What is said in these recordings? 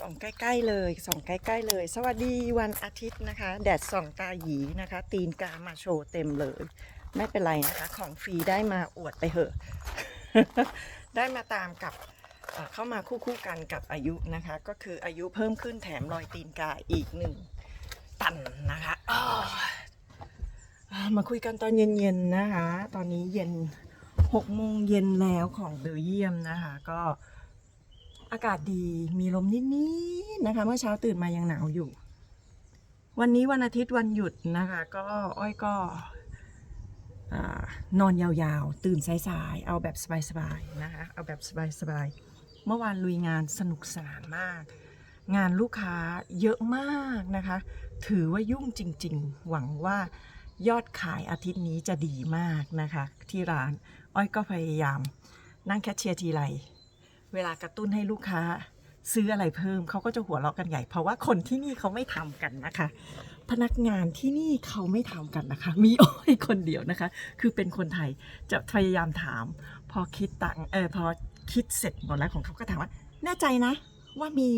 ส่องใกล้ๆเลยส่องใกล้ๆเลย สวัสดีวันอาทิตย์นะคะ แดดส่องตาหยีนะคะ ตีนกามาโชว์เต็มเลย ไม่เป็นไรนะคะ ของฟรีได้มาอวดไปเหอะ ได้มาตามกับเข้ามาคู่ๆกันกับอายุนะคะ ก็คืออายุเพิ่มขึ้นแถมรอยตีนกาอีกหนึ่งตันนะคะมาคุยกันตอนเย็นๆนะคะ ตอนนี้เย็นหกโมงเย็นแล้วของเบลเยียมนะคะ ก็ อากาศดีมีลมนิดๆนะคะ เมื่อเช้าตื่นมายังหนาวอยู่ วันนี้วันอาทิตย์วันหยุดนะคะ ก็อ้อยก็อนอนยาวๆ ตื่นสายๆ เอาแบบสบายๆ นะคะ เอาแบบสบายๆ เมื่อวานลุยงานสนุกสนานมาก งานลูกค้าเยอะมากนะคะ ถือว่ายุ่งจริงๆ หวังว่ายอดขายอาทิตย์นี้จะดีมากนะคะ ที่ร้าน อ้อยก็พยายามนั่งแคชเชียร์ทีไร เวลากระตุ้นให้ลูกค้า ซื้ออะไรเพิ่มเขาก็จะหัวเราะกันใหญ่ เพราะว่าคนที่นี่เขาไม่ทำกันนะคะ พนักงานที่นี่เขาไม่ทำกันนะคะ มีอ้อยคนเดียวนะคะ คือเป็นคนไทยจะพยายามถาม พอคิดตังเออพอคิดเสร็จหมดแล้วของเขาก็ถามว่าแน่ใจนะ ว่ามี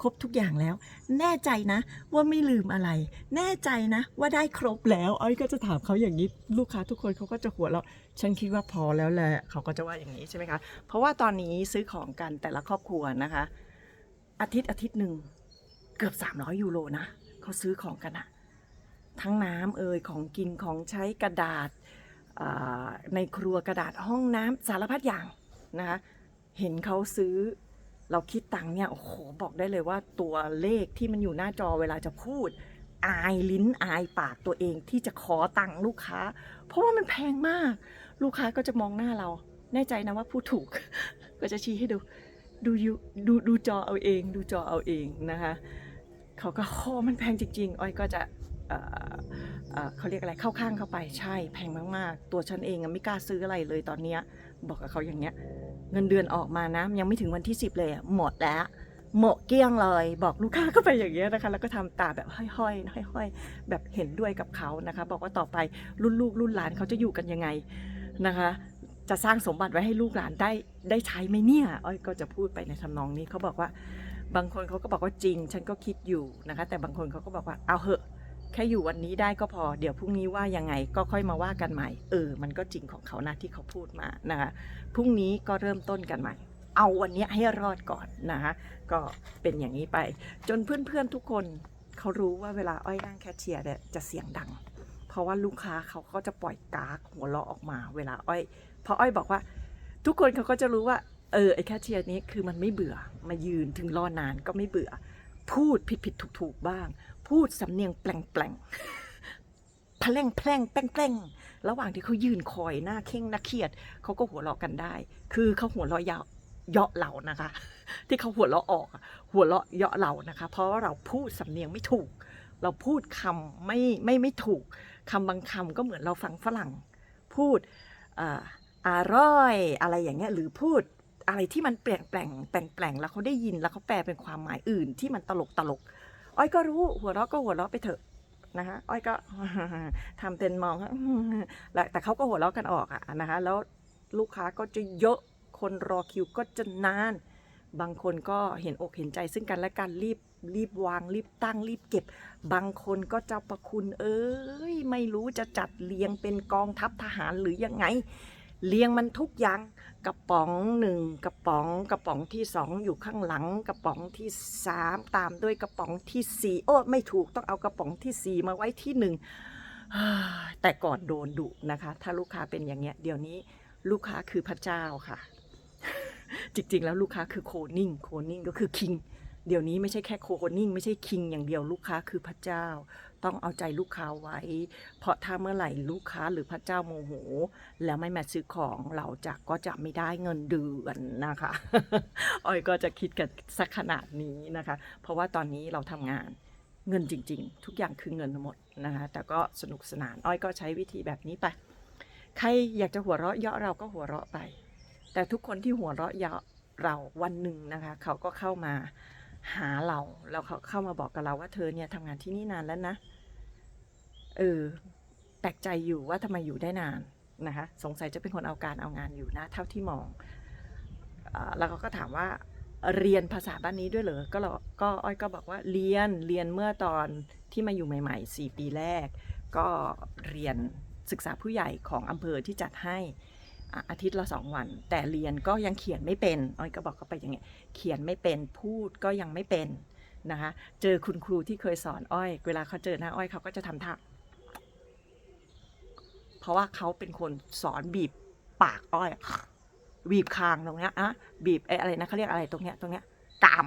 ครบทุกอย่างแล้ว แน่ใจนะ ว่าไม่ลืมอะไร แน่ใจนะ ว่าได้ครบแล้วอ้อยก็จะถามเขาอย่างนี้ลูกค้าทุกคนเขาก็จะหัวเราะฉันคิดว่าพอแล้วแหละเขาก็จะว่าอย่างนี้ใช่ไหมคะ เพราะว่าตอนนี้ซื้อของกันแต่ละครอบครัวนะคะ อาทิตย์อาทิตย์หนึ่งเกือบ 300 ยูโรนะเขาซื้อของกันอะทั้งน้ำเอ่ยของกินของใช้กระดาษในครัวกระดาษห้องน้ำสารพัดอย่างนะคะเห็นเขาซื้อ เราคิดตังค์เนี่ยโอ้โหบอกได้เลยว่าตัวเลขที่มันอยู่หน้าจอเวลาจะพูด อายลิ้นอายปากตัวเองที่จะขอตังค์ลูกค้า เพราะว่ามันแพงมาก ลูกค้าก็จะมองหน้าเรา แน่ใจนะว่าพูดถูก ก็จะชี้ให้ดูดูยูดูดูจอเอาเอง ดูจอเอาเองนะคะเขาก็โอ้มันแพงจริง ๆ อ้อยก็จะเออเออเขาเรียกอะไรเข้าข้างเข้าไปใช่แพงมาก ๆ ตัวฉันเองอะไม่กล้าซื้ออะไรเลยตอนเนี้ยบอกกับเขาอย่างเงี้ย เงินเดือนออกมานะยังไม่ถึงวันที่ 10 เลยอะหมดแล้วหมดเกี้ยงเลย บอกลูกค้าเข้าไปอย่างเงี้ยนะคะ แล้วก็ทำตาแบบห้อยๆห้อยๆ แบบเห็นด้วยกับเขานะคะ บอกว่าต่อไปรุ่นลูกรุ่นหลานเขาจะอยู่กันยังไงนะคะ จะสร้างสมบัติไว้ให้ลูกหลานได้ได้ใช้ไหมเนี่ยอ้อยก็จะพูดไปในทำนองนี้เขาบอกว่า บางคนเขาก็บอกว่าจริง ฉันก็คิดอยู่นะคะ แต่บางคนเขาก็บอกว่าเอาเหอะ แค่อยู่วันนี้ได้ก็พอ เดี๋ยวพรุ่งนี้ว่ายังไงก็ค่อยมาว่ากันใหม่ เออ มันก็จริงของเขานะที่เขาพูดมานะคะพรุ่งนี้ก็เริ่มต้นกันใหม่ เอาวันนี้ให้รอดก่อนนะคะก็เป็นอย่างนี้ไป จนเพื่อนๆทุกคนเขารู้ว่าเวลาอ้อยนั่งแคชเชียร์เนี่ยจะเสียงดัง เพราะว่าลูกค้าเขาก็จะปล่อยกากหัวเราะออกมา เวลาอ้อยพออ้อยบอกว่า ทุกคนเขาก็จะรู้ว่าเออไอแคชเชียร์นี้คือมันไม่เบื่อมายืนถึงรอนานก็ไม่เบื่อ พูดผิดผิดถูกถูกบ้าง พูดสำเนียงแปลงแปลงๆพลงแพลงแป้งแป้งระหว่างที่เขายืนคอยหน้าเข่งหน้าเครียดเขาก็หัวเราะกันได้ คือเขาหัวเราะยาวเยาะเรานะคะ ที่เขาหัวเราะออก หัวเราะเยาะเรานะคะ เพราะว่าเราพูดสำเนียงไม่ถูก เราพูดคำไม่ไม่ไม่ถูกคำบางคำก็เหมือนเราฟังฝรั่ง พูดอ่าอร่อยอะไรอย่างเงี้ยหรือพูด อะไรที่มันแปลงแปลงแปลงแปลงแล้วเขาได้ยินแล้วเขาแปลเป็นความหมายอื่นที่มันตลกตลก อ้อยก็รู้หัวเราะก็หัวเราะไปเถอะนะคะอ้อยก็ทำเป็นมองแล้วแต่เขาก็หัวเราะกันออกอะนะคะแล้วลูกค้าก็จะเยอะคนรอคิวก็จะนาน บางคนก็เห็นอกเห็นใจซึ่งกันและกันรีบรีบวางรีบตั้งรีบเก็บ บางคนก็เจ้าประคุณ เอ้ย ไม่รู้จะจัดเรียงเป็นกองทัพทหารหรือยังไง เรียงมันทุกอย่างกระป๋องหนึ่งกระป๋องกระป๋องที่สองอยู่ข้างหลัง กระป๋องที่สามตามด้วยกระป๋องที่สี่โอ้ไม่ถูกต้องเอากระป๋องที่สี่มาไว้ที่หนึ่งแต่ก่อนโดนดุนะคะ ถ้าลูกค้าเป็นอย่างเงี้ยเดี๋ยวนี้ลูกค้าคือพระเจ้าค่ะ จริงๆแล้วลูกค้าคือโคนิ่งโคนิ่งก็คือคิง เดี๋ยวนี้ไม่ใช่แค่โคนิ่งไม่ใช่คิงอย่างเดียวลูกค้าคือพระเจ้า ต้องเอาใจลูกค้าไว้ เพราะถ้าเมื่อไหร่ลูกค้าหรือพระเจ้าโมโห แล้วไม่มาซื้อของเราจะก็จะไม่ได้เงินเดือนนะคะอ้อยก็จะคิดกันสักขนาดนี้นะคะ เพราะว่าตอนนี้เราทำงานเงินจริง ๆ ทุกอย่างคือเงินหมดนะคะแต่ก็สนุกสนานอ้อยก็ใช้วิธีแบบนี้ไปใครอยากจะหัวเราะเยาะเราก็หัวเราะไป แต่ทุกคนที่หัวเราะเยาะเราวันหนึ่งนะคะ เขาก็เข้ามา หาเราแล้วเขาเข้ามาบอกกับเราว่าเธอเนี่ยทำงานที่นี่นานแล้วนะ เออแปลกใจอยู่ว่าทำไมอยู่ได้นานนะคะสงสัยจะเป็นคนเอาการเอางานอยู่นะเท่าที่มองอาแล้วเขาก็ถามว่าเรียนภาษาบ้านนี้ด้วยเหรอ ก็เราก็อ้อยก็บอกว่าเรียนเรียนเมื่อตอนที่มาอยู่ใหม่ๆ 4 ปีแรก ก็เรียนศึกษาผู้ใหญ่ของอำเภอที่จัดให้ อาทิตย์ละสองวัน แต่เรียนก็ยังเขียนไม่เป็นอ้อยก็บอกเขาไปอย่างเงี้ยเขียนไม่เป็นพูดก็ยังไม่เป็นนะคะเจอคุณครูที่เคยสอนอ้อย เวลาเขาเจอหน้าอ้อยเขาก็จะทำท่าเพราะว่าเขาเป็นคนสอนบีบปากอ้อยบีบคางตรงเนี้ยอะบีบไอ้อะไรนะเขาเรียกอะไรตรงเนี้ยตรงเนี้ยกาม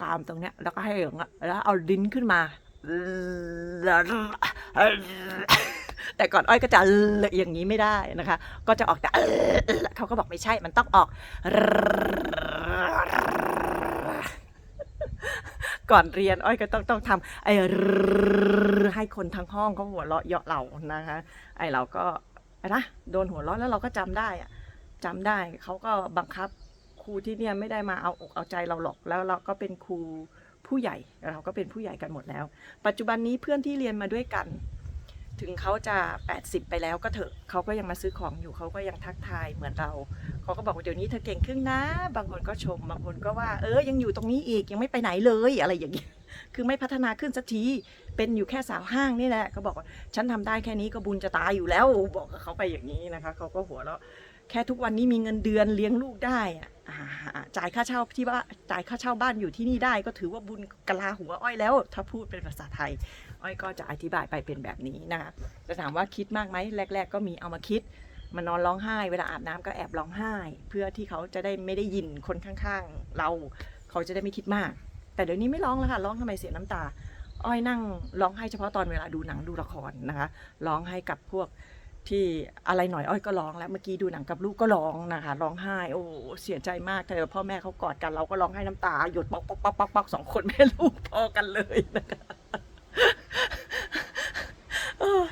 กามตรงเนี้ยแล้วก็ให้อย่างเงี้ยแล้วเอาลิ้นขึ้นมา แต่ก่อนอ้อยก็จะอย่างนี้ไม่ได้นะคะ ก็จะออกแต่เขาก็บอกไม่ใช่ มันต้องออก ก่อนเรียนอ้อยก็ต้องต้องทำไอ้ให้คนทั้งห้องเขาหัวเราะเยาะเรานะคะไอ้เราก็นะโดนหัวเราะแล้วเราก็จำได้อะจำได้เขาก็บังคับครูที่เนี่ยไม่ได้มาเอาอกเอาใจเราหรอกแล้วเราก็เป็นครูผู้ใหญ่เราก็เป็นผู้ใหญ่กันหมดแล้ว ปัจจุบันนี้เพื่อนที่เรียนมาด้วยกัน ถึงเขาจะ 80 ไปแล้วก็เถอะเขาก็ยังมาซื้อของอยู่เขาก็ยังทักทายเหมือนเราเขาก็บอกว่าเดี๋ยวนี้เธอเก่งขึ้นนะ บางคนก็ชม บางคนก็ว่า เออยังอยู่ตรงนี้อีกยังไม่ไปไหนเลยอะไรอย่างเงี้ยคือไม่พัฒนาขึ้นสักทีเป็นอยู่แค่สาวห้างนี่แหละเขาบอกว่าฉันทำได้แค่นี้ก็บุญจะตายอยู่แล้ว บอกกับเขาไปอย่างนี้นะคะเขาก็หัวเราะแค่ทุกวันนี้มีเงินเดือนเลี้ยงลูกได้อะอ่าจ่ายค่าเช่าที่บ้านจ่ายค่าเช่าบ้านอยู่ที่นี่ได้ก็ถือว่าบุญกะลาหัวอ้อยแล้ว ถ้าพูดเป็นภาษาไทย อ้อยก็จะอธิบายไปเป็นแบบนี้นะคะจะถามว่าคิดมากไหมแรก ๆ ก็มีเอามาคิดมานอนร้องไห้ เวลาอาบน้ำก็แอบร้องไห้ เพื่อที่เขาจะได้ไม่ได้ยินคนข้างๆ เรา เขาจะได้ไม่คิดมาก แต่เดี๋ยวนี้ไม่ร้องแล้วค่ะร้องทำไมเสียน้ำตา อ้อยนั่งร้องไห้เฉพาะตอนเวลาดูหนังดูละครนะคะร้องให้กับพวกที่อะไรหน่อยอ้อยก็ร้องแล้วเมื่อกี้ดูหนังกับลูกก็ร้องนะคะร้องไห้โอ้เสียใจมากแต่พ่อแม่เขากอดกันเราก็ร้องไห้น้ำตาหยดปอกปอกปอกปอกปอกสองคนแม่ลูกพอกันเลยนะคะเออ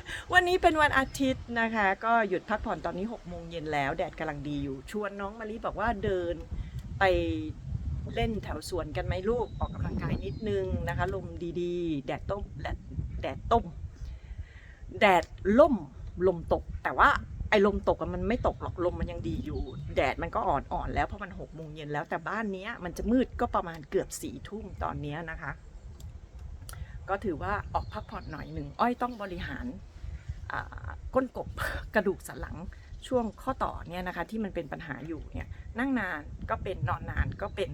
วันนี้เป็นวันอาทิตย์นะคะ ก็หยุดพักผ่อนตอนนี้6กโมงเย็นแล้ว แดดกำลังดีอยู่ ชวนน้องมะลิบอกว่าเดินไปเล่นแถวสวนกันไหมลูกออกกำลังกายนิดนึงนะคะ ลมดีๆ แดดต้มแดดแดดต้ม แดดล่มลมตก แต่ว่าไอ้ลมตกมันไม่ตกหรอกลมมันยังดีอยู่ แดดมันก็อ่อนๆแล้วเพราะมันหกโมงเย็นแล้วแต่บ้านเนี้ยมันจะมืดก็ประมาณเกือบสี่ทุ่มตอนเนี้ยนะคะ ก็ถือว่าออกพักผ่อนหน่อยหนึ่งอ้อยต้องบริหาร ก้นกบกระดูกสันหลังช่วงข้อต่อเนี่ยนะคะที่มันเป็นปัญหาอยู่เนี่ยนั่งนานก็เป็นนอนนานก็เป็น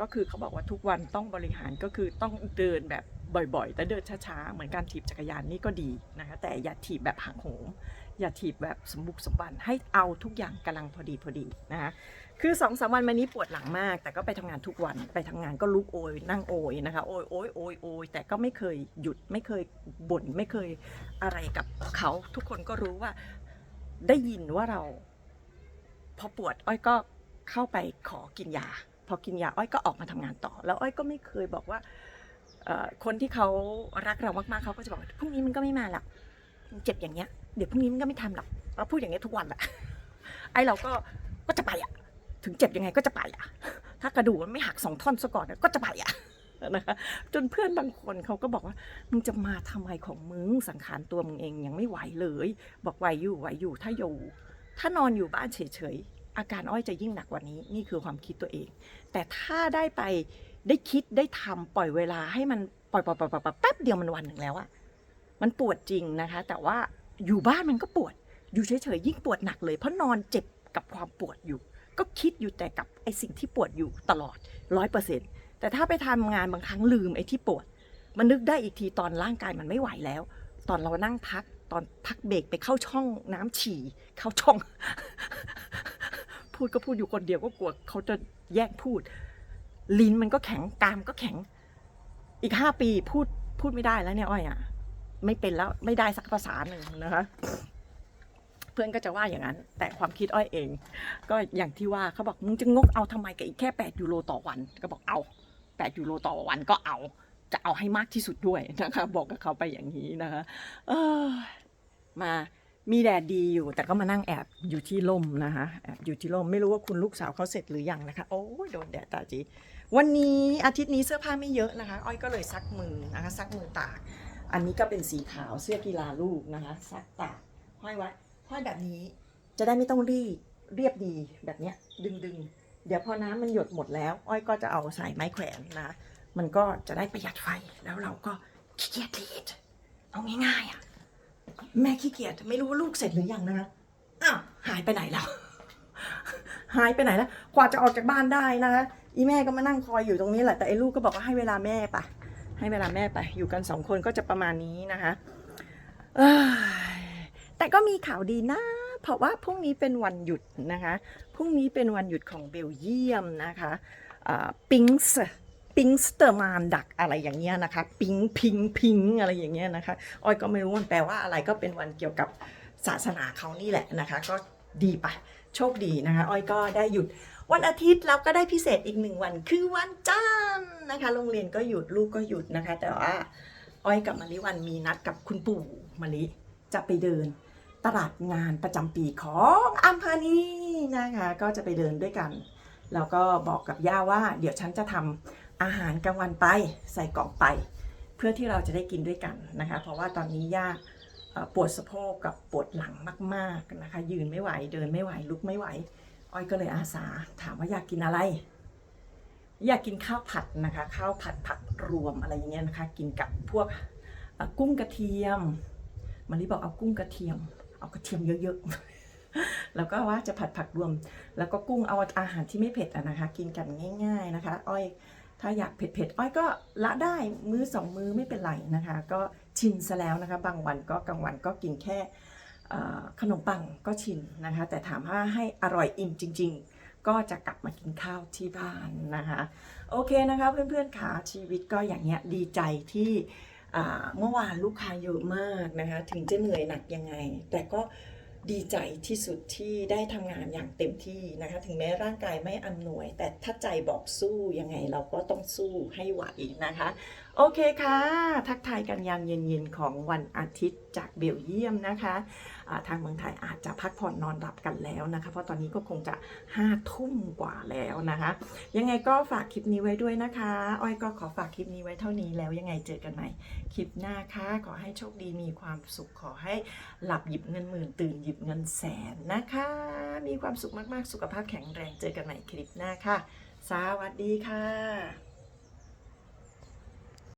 ก็คือเขาบอกว่าทุกวันต้องบริหารก็คือต้องเดินแบบ บ่อยๆ แต่เดินช้าๆ เหมือนการถีบจักรยานนี่ก็ดีนะคะแต่อย่าถีบแบบหักโหม อย่าถีบแบบสมบุกสมบันให้เอาทุกอย่างกำลังพอดีพอดีนะคะคือสองสามวันมานี้ปวดหลังมาก แต่ก็ไปทำงานทุกวันไปทำงานก็ลุกโอย นั่งโอยนะคะโอยโอยโอยโอยแต่ก็ไม่เคยหยุดไม่เคยบ่นไม่เคยอะไรกับเขาทุกคนก็รู้ว่าได้ยินว่าเรา พอปวดอ้อยก็เข้าไปขอกินยา พอกินยาอ้อยก็ออกมาทำงานต่อ แล้วอ้อยก็ไม่เคยบอกว่า คนที่เขารักเรามากๆเขาก็จะบอกว่าพรุ่งนี้มันก็ไม่มาหรอกเจ็บอย่างเงี้ยเดี๋ยวพรุ่งนี้มันก็ไม่ทำหรอกเราพูดอย่างเงี้ยทุกวันแหละไอ้เราก็ก็จะไปอะ ถึงเจ็บยังไงก็จะไปอะ ถ้ากระดูกมันไม่หักสองท่อนซะก่อนก็จะไปอะนะคะจนเพื่อนบางคนเขาก็บอกว่ามึงจะมาทำไมของมึงสังขารตัวมึงเองยังไม่ไหวเลย บอกไหวอยู่ไหวอยู่ถ้าอยู่ ถ้านอนอยู่บ้านเฉยๆอาการอ้อยจะยิ่งหนักกว่านี้ นี่คือความคิดตัวเอง แต่ถ้าได้ไป ได้คิดได้ทำปล่อยเวลาให้มันปล่อยปล่อยปล่อยปล่อยแป๊บเดียวมันวันหนึ่งแล้วอะมันปวดจริงนะคะ แต่ว่าอยู่บ้านมันก็ปวด อยู่เฉยๆยิ่งปวดหนักเลย เพราะนอนเจ็บกับความปวดอยู่ ก็คิดอยู่แต่กับไอสิ่งที่ปวดอยู่ตลอดร้อยเปอร์เซ็นต์แต่ถ้าไปทำงานบางครั้งลืมไอ้ที่ปวด มันนึกได้อีกทีตอนร่างกายมันไม่ไหวแล้ว ตอนเรานั่งพักตอนพักเบรกไปเข้าช่องน้ำฉี่ เข้าช่อง พูดก็พูดอยู่คนเดียวก็กลัวเขาจะแย่งพูด ลิ้นมันก็แข็งกามก็แข็ง อีกห้าปีพูดพูดไม่ได้แล้วเนี่ยอ้อยอะ ไม่เป็นแล้วไม่ได้สักภาษาหนึ่งนะคะ เพื่อนก็จะว่าอย่างนั้น แต่ความคิดอ้อยเอง ก็อย่างที่ว่าเขาบอกมึงจะงกเอาทำไมกับอีกแค่แปดยูโรต่อวัน ก็บอกเอาแปดยูโรต่อวันก็เอา จะเอาให้มากที่สุดด้วยนะคะ บอกกับเขาไปอย่างนี้นะคะเออมามีแดดดีอยู่ แต่ก็มานั่งแอบอยู่ที่ร่มนะคะแอบอยู่ที่ร่มไม่รู้ว่าคุณลูกสาวเขาเสร็จหรือยังนะคะ โอ้ยโดนแดดตาจี วันนี้อาทิตย์นี้เสื้อผ้าไม่เยอะนะคะ อ้อยก็เลยซักมือนะคะ ซักมือตาก อันนี้ก็เป็นสีขาวเสื้อกีฬาลูกนะคะ ซักตากห้อยไว้ห้อยแบบนี้ จะได้ไม่ต้องรีดเรียบดีแบบเนี้ยดึงดึงเดี๋ยวพอน้ำมันหยดหมดแล้ว อ้อยก็จะเอาใส่ไม้แขวนนะ มันก็จะได้ประหยัดไฟแล้วเราก็ขี้เกียจรีดเอาง่ายๆอะแม่ขี้เกียจไม่รู้ว่าลูกเสร็จหรือยังนะคะอ้าวหายไปไหนแล้ว หายไปไหนแล้วกว่าจะออกจากบ้านได้นะคะ อีแม่ก็มานั่งคอยอยู่ตรงนี้แหละ แต่ไอ้ลูกก็บอกว่าให้เวลาแม่ไปให้เวลาแม่ไป อยู่กันสองคนก็จะประมาณนี้นะคะแต่ก็มีข่าวดีนะ เพราะว่าพรุ่งนี้เป็นวันหยุดนะคะ พรุ่งนี้เป็นวันหยุดของเบลเยียมนะคะปิงส์ปิงสเตอร์มานดักอะไรอย่างเงี้ยนะคะ ปิงพิงพิงอะไรอย่างเงี้ยนะคะอ้อยก็ไม่รู้มันแปลว่าอะไรก็เป็นวันเกี่ยวกับศาสนาเขานี่แหละนะคะ ก็ดีไปโชคดีนะคะ อ้อยก็ได้หยุด วันอาทิตย์เราก็ได้พิเศษอีกหนึ่งวัน คือวันจันทร์นะคะ โรงเรียนก็หยุดลูกก็หยุดนะคะ แต่ว่าอ้อยกับมะลิวันมีนัดกับคุณปู่มะลิจะไปเดินตลาดงานประจำปีของอัมพานีนะคะ ก็จะไปเดินด้วยกันแล้วก็บอกกับย่าว่า เดี๋ยวฉันจะทำอาหารกลางวันไปใส่กล่องไป เพื่อที่เราจะได้กินด้วยกันนะคะ เพราะว่าตอนนี้ย่าปวดสะโพกกับปวดหลังมาก ๆนะคะ ยืนไม่ไหวเดินไม่ไหวลุกไม่ไหว อ้อยก็เลยอาสาถามว่าอยากกินอะไร อยากกินข้าวผัดนะคะ ข้าวผัดผักรวมอะไรอย่างเงี้ยนะคะ กินกับพวกกุ้งกระเทียมมารีบอกเอากุ้งกระเทียม เอากระเทียมเยอะๆ แล้วก็ว่าจะผัดผักรวม แล้วก็กุ้งเอาอาหารที่ไม่เผ็ดอะนะคะ กินกันง่าย ๆนะคะ อ้อยถ้าอยากเผ็ดๆอ้อยก็ละได้มือสองมือไม่เป็นไรนะคะ ก็ชินซะแล้วนะคะ บางวันก็กลางวันก็กินแค่ ขนมปังก็ชินนะคะ แต่ถามว่าให้อร่อยอิ่มจริง ๆ ก็จะกลับมากินข้าวที่บ้านนะคะ โอเคนะคะเพื่อนๆค่ะชีวิตก็อย่างเงี้ยดีใจที่เมื่อวานลูกค้าเยอะมากนะคะ ถึงจะเหนื่อยหนักยังไง แต่ก็ดีใจที่สุดที่ได้ทำงานอย่างเต็มที่นะคะ ถึงแม้ร่างกายไม่อำนวย แต่ถ้าใจบอกสู้ยังไงเราก็ต้องสู้ให้ไหวนะคะ โอเคค่ะ ทักทายกันยามเย็นๆของวันอาทิตย์จากเบลเยียมนะคะ ทางเมืองไทยอาจจะพักผ่อนนอนหลับกันแล้วนะคะ เพราะตอนนี้ก็คงจะห้าทุ่มกว่าแล้วนะคะ ยังไงก็ฝากคลิปนี้ไว้ด้วยนะคะ อ้อยก็ขอฝากคลิปนี้ไว้เท่านี้แล้วยังไงเจอกันใหม่คลิปหน้าค่ะขอให้โชคดีมีความสุขขอให้หลับหยิบเงินหมื่นตื่นหยิบเงินแสนนะคะ มีความสุขมากๆ สุขภาพแข็งแรงเจอกันใหม่คลิปหน้าค่ะ สวัสดีค่ะ